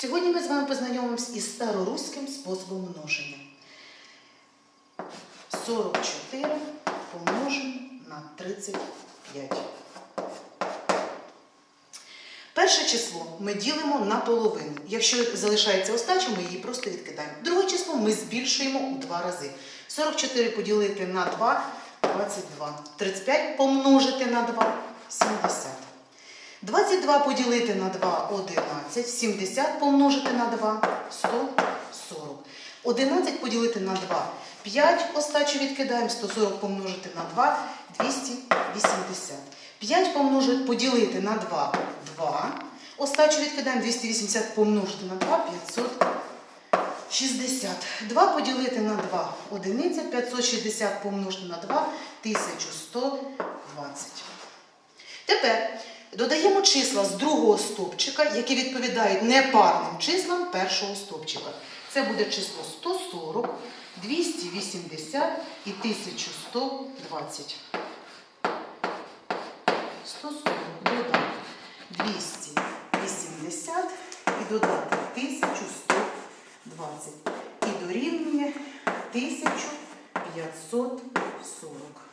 Сьогодні ми з вами познайомимось із староруським способом множення. 44 помножимо на 35. Перше число ми ділимо на половину. Якщо залишається остача, ми її просто відкидаємо. Друге число ми збільшуємо у два рази. 44 поділити на 2 22. 35 помножити на 2 70. 22 поділити на 2 11. 70 помножити на 2 140. 11 поділити на 2 5. Остачу відкидаємо. 140 помножити на 2 280. 5 помножити, поділити на 2 2. Остачу відкидаємо 280 помножити на 2 560. 2 поділити на 2 одиниця. 560 помножити на 2 1120. Тепер додаємо числа з другого стовпчика, які відповідають непарним числам першого стовпчика. Це буде число 140, 280 і 1120. 140 додати 280 і додати 1120. І дорівнює 1540.